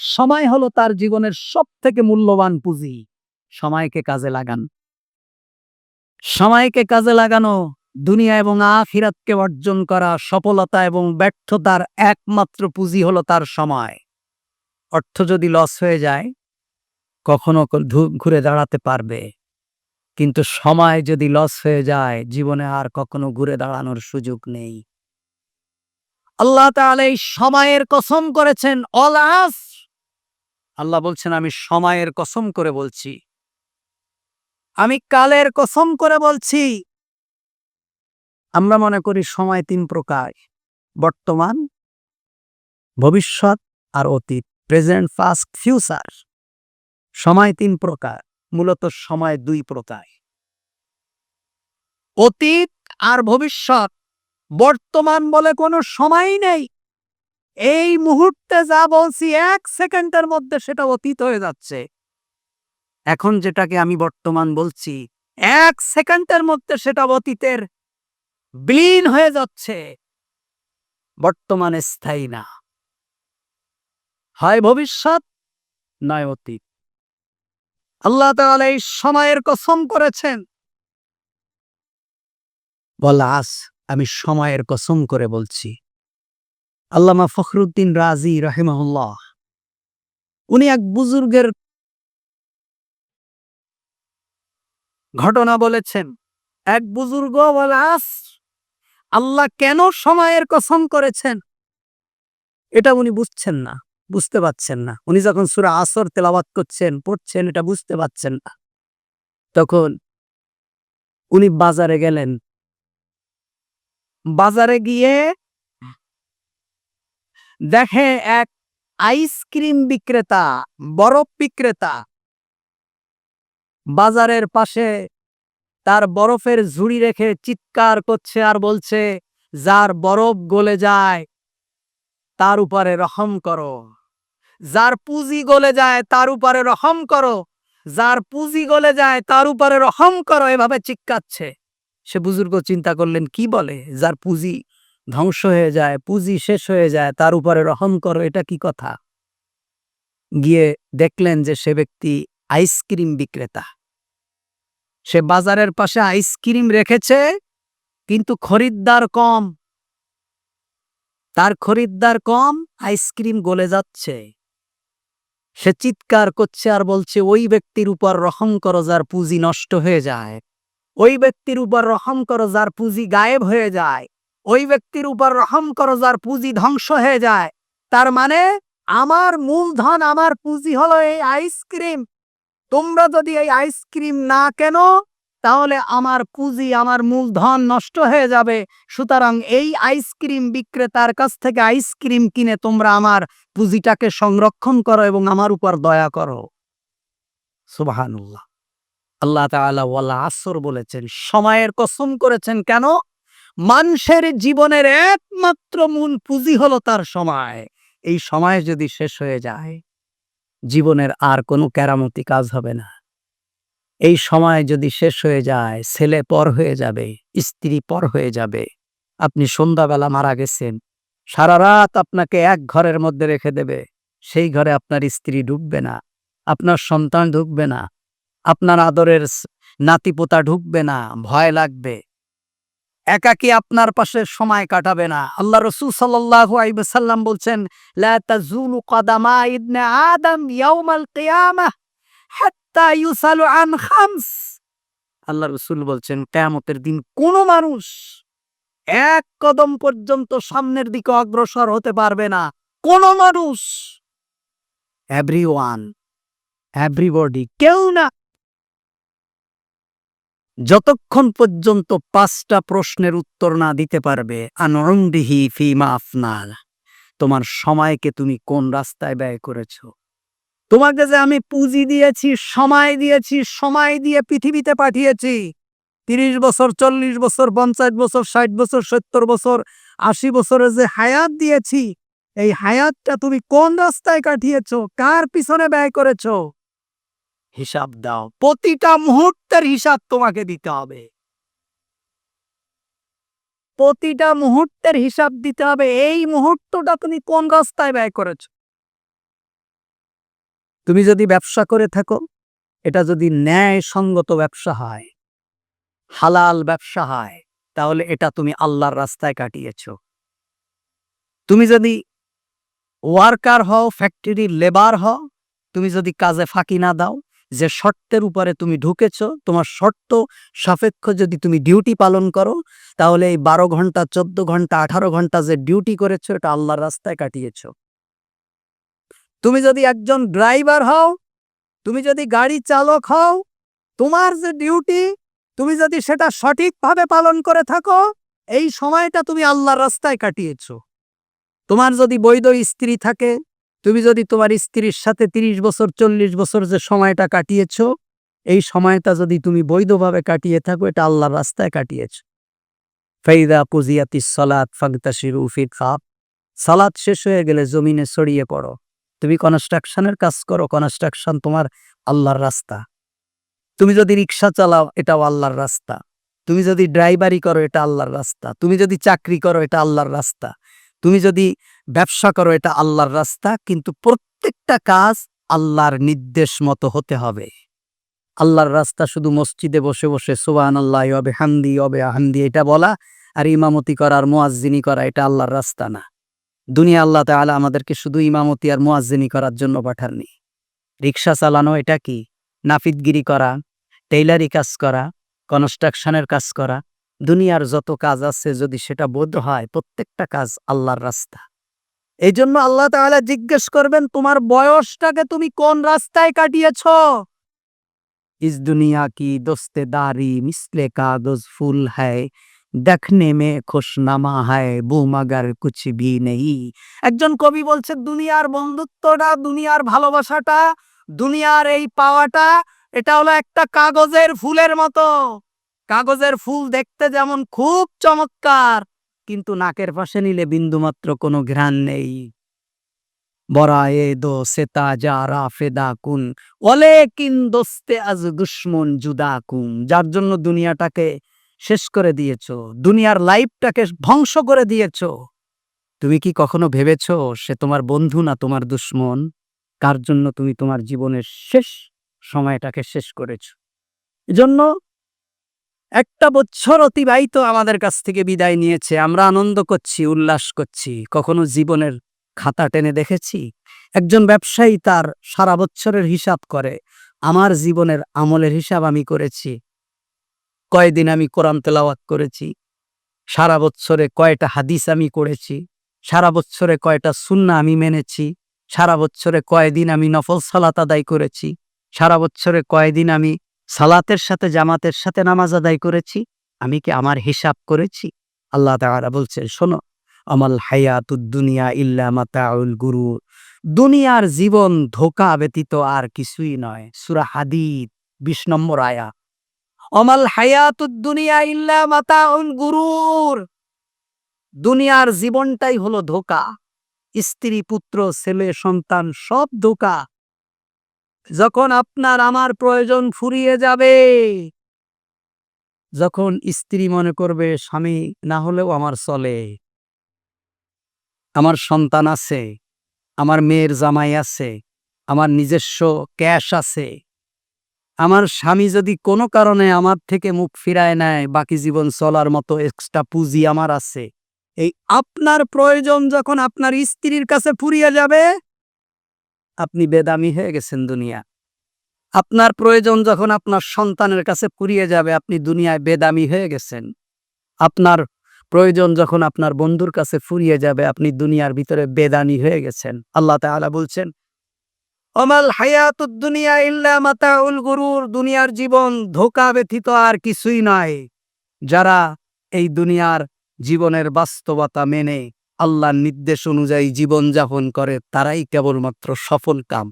সময় হলো তার জীবনের সব থেকে মূল্যবান পুঁজি। সময়কে কাজে লাগান। সময়কে কাজে লাগানো দুনিয়া এবং আখিরাতকে অর্জন করা সফলতা এবং ব্যর্থতার একমাত্র পুঁজি হলো তার সময়। অর্থ যদি লস হয়ে যায়, কখনো ঘুরে দাঁড়াতে পারবে। কিন্তু সময় যদি লস হয়ে যায়, জীবনে আর কখনো ঘুরে দাঁড়ানোর সুযোগ নেই। আল্লাহ এই সময়ের কসম করেছেন, অল আস আল্লাহ বলছেন, আমি সময়ের কসম করে বলছি। আমি কালের কসম করে বলছি। আমরা মনে করি সময় তিন প্রকার, বর্তমান, ভবিষ্যৎ আর অতীত, প্রেজেন্ট ফাস্ট ফিউচার সময় তিন প্রকার, মূলত সময় দুই প্রকার। অতীত আর ভবিষ্যৎ, বর্তমান বলে কোনো সময়ই নেই। এই মুহূর্তে যা বলছি এক সেকেন্ডের মধ্যে সেটা অতীত হয়ে যাচ্ছে। এখন যেটাকে আমি বর্তমান বলছি, এক সেকেন্ডের মধ্যে সেটা অতীতের বিলীন হয়ে যাচ্ছে। বর্তমানে স্থায়ী না। হয় ভবিষ্যৎ, নয় অতীত। আল্লাহ তাআলা এই সময়ের কসম করেছেন। বল আস আমি সময়ের কসম করে বলছি। আল্লামা ফখরুদ্দিন রাজি রাহিমাহুল্লাহ। উনি এক বুজুর্গের ঘটনা বলেছেন। এক বুজুর্গ আল্লাহ কেন সময়ের কসম করেছেন? এটা উনি বুঝছেন না, বুঝতে পাচ্ছেন না। উনি যখন সুরা আসর তেলাওয়াত করছেন, পড়ছেন, এটা বুঝতে পাচ্ছেন না। তখন উনি বাজারে গেলেন। বাজারে গিয়ে দেখে এক আইসক্রিম বিক্রেতা, বরফ বিক্রেতা। বাজারের পাশে তার বরফের ঝুড়ি রেখে চিৎকার করছে আর বলছে, যার বরফ গলে যায়, তার উপরে রহম করো। যার পুঁজি গলে যায়, তার উপরে রহম করো। যার পুঁজি গলে যায়, তার উপরে রহম করো। এভাবে চিৎকাচ্ছে। সে বুজুর্গ চিন্তা করলেন, কি বলে? যার পুঁজি ধ্বংস হয়ে যায়, পুঁজি শেষ হয়ে যায়, তার উপরে রহম করো, এটা কি কথা? গিয়ে দেখলেন যে সে ব্যক্তি আইসক্রিম বিক্রেতা। সে বাজারের পাশে আইসক্রিম রেখেছে, কিন্তু খরিদ্দার কম। তার খরিদ্দার কম, আইসক্রিম গলে যাচ্ছে। সে চিৎকার করছে আর বলছে, ওই ব্যক্তির উপর রহম করো, যার পুঁজি নষ্ট হয়ে যায়। ওই ব্যক্তির উপর রহম করো, যার পুঁজি গায়েব হয়ে যায়। ওই ব্যক্তির উপর রহম করো যার পুঁজি ধ্বংস হয়ে যায়। তার মানে আমার মূলধন, আমার পুঁজি হলো এই আইসক্রিম। তোমরা যদি এই আইসক্রিম না কেন, তাহলে আমার পুঁজি, আমার মূলধন নষ্ট হয়ে যাবে। সুতরাং এই আইসক্রিম বিক্রেতার কাছ থেকে আইসক্রিম কিনে তোমরা আমার পুঁজিটাকে সংরক্ষণ করো এবং আমার উপর দয়া করো। সুবহানাল্লাহ। আল্লাহ ওয়াল আসর বলেছেন, সময়ের কসম করেছেন কেন? মানুষের জীবনের একমাত্র মূল পুঁজি হলো তার সময়। এই সময় যদি শেষ হয়ে যায়, জীবনের আর কোনো কেরামতি কাজ হবে না। এই সময় যদি শেষ হয়ে যায়, ছেলে পর হয়ে যাবে, স্ত্রী পর হয়ে যাবে, আপনি সন্ধ্যাবেলা মারা গেছেন, সারা রাত আপনাকে এক ঘরের মধ্যে রেখে দেবে, সেই ঘরে আপনার স্ত্রী ঢুকবে না, আপনার সন্তান ঢুকবে না, আপনার আদরের নাতিপোতা ঢুকবে না, ভয় লাগবে। একাকি আপনার পাশে সময় কাটাবে না। আল্লাহ রসুল আলাইহি বলছেন কাদামা ইউসালু আল্লাহ রসুল বলছেন, কিয়ামতের দিন কোন মানুষ এক কদম পর্যন্ত সামনের দিকে অগ্রসর হতে পারবে না। কোন মানুষ এভরি ওয়ান এভরিবডি কেউ না। যতক্ষণ পর্যন্ত পাঁচটা প্রশ্নের উত্তর না দিতে পারবে আনন্দিহি ফিমা আফনাল তোমার সময়কে তুমি কোন রাস্তায় ব্যয় করেছ? তোমাকে যে আমি পুঁজি দিয়েছি, সময় দিয়েছি, সময় দিয়ে পৃথিবীতে পাঠিয়েছি, তিরিশ বছর, চল্লিশ বছর, পঞ্চাশ বছর, ষাট বছর, সত্তর বছর, আশি বছরের যে হায়াত দিয়েছি, এই হায়াতটা তুমি কোন রাস্তায় কাটিয়েছো? কার পিছনে ব্যয় করেছ? হিসাব দাও। প্রতিটা মুহূর্তের হিসাব তোমাকে দিতে হবে। প্রতিটা মুহূর্তের হিসাব দিতে হবে। এই মুহূর্তটা তুমি কোন রাস্তায় ব্যয় করেছ? তুমি যদি ব্যবসা করে থাকো, এটা যদি ন্যায় সঙ্গত ব্যবসা হয়, হালাল ব্যবসা হয়, তাহলে এটা তুমি আল্লাহর রাস্তায় কাটিয়েছ। তুমি যদি ওয়ার্কার হও ফ্যাক্টরির লেবার হও, তুমি যদি কাজে ফাঁকি না দাও যে শর্তের উপরে তুমি ঢুকেছ, তোমার শর্ত সাপেক্ষ যদি তুমি ডিউটি পালন করো, তাহলে এই বারো ঘণ্টা, চোদ্দ ঘণ্টা, আঠারো ঘণ্টা যে ডিউটি করেছ, এটা আল্লাহর রাস্তায় কাটিয়েছ। তুমি যদি একজন ড্রাইভার হও, তুমি যদি গাড়ি চালক হও, তোমার যে ডিউটি, তুমি যদি সেটা সঠিকভাবে পালন করে থাকো, এই সময়টা তুমি আল্লাহর রাস্তায় কাটিয়েছ। তোমার যদি বৈধ স্ত্রী থাকে তুমি যদি তোমার স্ত্রীর সাথে তিরিশ বছর, চল্লিশ বছর যে সময়টা কাটিয়েছ, এই সময়টা যদি তুমি বৈধভাবে কাটিয়ে থাকো, এটা আল্লাহর রাস্তায় কাটিয়েছ। ফাইদা পুজিয়াতি সলাৎ ফাগতাশির উফির খাপ সালাদ শেষ হয়ে গেলে জমিনে ছড়িয়ে পড়ো। তুমি কনস্ট্রাকশনের কাজ করো, কনস্ট্রাকশন তোমার আল্লাহর রাস্তা। তুমি যদি রিক্সা চালাও, এটাও আল্লাহর রাস্তা। তুমি যদি ড্রাইভারি করো, এটা আল্লাহর রাস্তা। তুমি যদি চাকরি করো, এটা আল্লাহর রাস্তা। তুমি যদি ব্যবসা করো, এটা আল্লাহর রাস্তা, কিন্তু প্রত্যেকটা কাজ আল্লাহর নির্দেশ মতো হতে হবে। আল্লাহর রাস্তা শুধু মসজিদে বসে বসে সুবান আল্লাহ অবে হান্দি অবে হান্দি এটা বলা, আর ইমামতি করার মোয়াজ্জিনি করা এটা আল্লাহর রাস্তা না। দুনিয়া আল্লাহ তাআলা আমাদেরকে শুধু ইমামতি আর মোয়াজ্জিনি করার জন্য পাঠাননি। রিক্সা চালানো এটা কি? নাফিদগিরি করা, টেইলারি কাজ করা, কনস্ট্রাকশনের কাজ করা। দুনিয়ার যত কাজ আছে, যদি সেটা বোধ হয়, প্রত্যেকটা কাজ আল্লাহর রাস্তা। এই জন্য আল্লাহ তাআলা জিজ্ঞেস করবেন, তোমার বয়সটাকে তুমি কোন রাস্তায় কাটিয়েছ? ইস দুনিয়া কি দোস্তেদারি মিসলে কাগজ ফুল হ্যায়, দেখনে মে খুশনামা হায় বু মাগার কুছ ভি নেই। একজন কবি বলছে, দুনিয়ার বন্ধুত্বটা, দুনিয়ার ভালোবাসাটা, দুনিয়ার এই পাওয়াটা, এটা হলো একটা কাগজের ফুলের মতো। কাগজের ফুল দেখতে যেমন খুব চমৎকার কিন্তু নাকের পাশে নিলে বিন্দুমাত্র কোনো ঘ্রাণ নেই। বরা এ দো সেতা যারা ফেদা কুন ওলে কিন দোস্তে আজ দুশ্মন জুদা কুন যার জন্য দুনিয়াটাকে শেষ করে দিয়েছ, দুনিয়ার লাইফটাকে ধ্বংস করে দিয়েছ। তুমি কি কখনো ভেবেছ সে তোমার বন্ধু না তোমার দুশ্মন? কার জন্য তুমি তোমার জীবনের শেষ সময়টাকে শেষ করেছ? এজন্য একটা বছর অতিবাহিত আমাদের কাছ থেকে বিদায় নিয়েছে। আমরা আনন্দ করছি, উল্লাস করছি। কখনো জীবনের খাতা টেনে দেখেছি? একজন ব্যবসায়ী তার সারা বছরের হিসাব করে, আমার জীবনের আমলের হিসাব আমি করেছি। কয়দিন আমি কোরআন তেলাওয়াত করেছি? সারা বছরে কয়টা হাদিস আমি করেছি? সারা বছরে কয়টা সুন্না আমি মেনেছি? সারা বছরে কয়দিন আমি নফল সালাত আদায় করেছি? সারা বছরে কয়দিন আমি সালাতের সাথে জামাতের সাথে নামাজ আদায় করেছি, আমি কি আমার হিসাব করেছি? আল্লাহ তাআলা বলছেন, শোনো, আমাল হায়াতুদ দুনিয়া ইল্লা মাতাউল গুরু দুনিয়ার জীবন ধোকা ব্যতীত আর কিছুই নয়। সূরা হাদিদ 20 নম্বর আয়া। অমাল হায়াতুদ দুনিয়া ইল্লা মাতাউল গুরুর। দুনিয়ার জীবনটাই হলো ধোকা। স্ত্রী, পুত্র, ছেলে, সন্তান সব ধোকা। যখন আপনার আমার প্রয়োজন ফুরিয়ে যাবে। যখন স্ত্রী মনে করবে, স্বামী, না হলেও আমার চলে। আমার সন্তান আছে, আমার মেয়ের জামাই আছে, আমার নিজস্ব ক্যাশ আছে। আমার স্বামী যদি কোনো কারণে আমার থেকে মুখ ফিরায় নেয়, বাকি জীবন চলার মতো এক্সট্রা পুঁজি আমার আছে। এই আপনার প্রয়োজন যখন আপনার স্ত্রীর কাছে ফুরিয়ে যাবে, আপনি বেদামি হয়ে গেছেন দুনিয়া। আপনার প্রয়োজন যখন আপনার সন্তানের কাছে ফুরিয়ে যাবে, আপনি দুনিয়ায় বেদামি হয়ে গেছেন। আপনার প্রয়োজন যখন আপনার বন্ধুর কাছে ফুরিয়ে যাবে, আপনি দুনিয়ার ভিতরে বেদানি হয়ে গেছেন। আল্লাহ তাআলা বলছেন, অমাল হায়াতুদ দুনিয়া ইল্লা মাতাউল গুরুর। দুনিয়ার জীবন ধোকা ব্যথিত আর কিছুই নয় যারা এই দুনিয়ার জীবনের বাস্তবতা মেনে আল্লাহর নির্দেশ অনুযায়ী জীবন যাপন করে, তারাই কেবলমাত্র সফল কাম।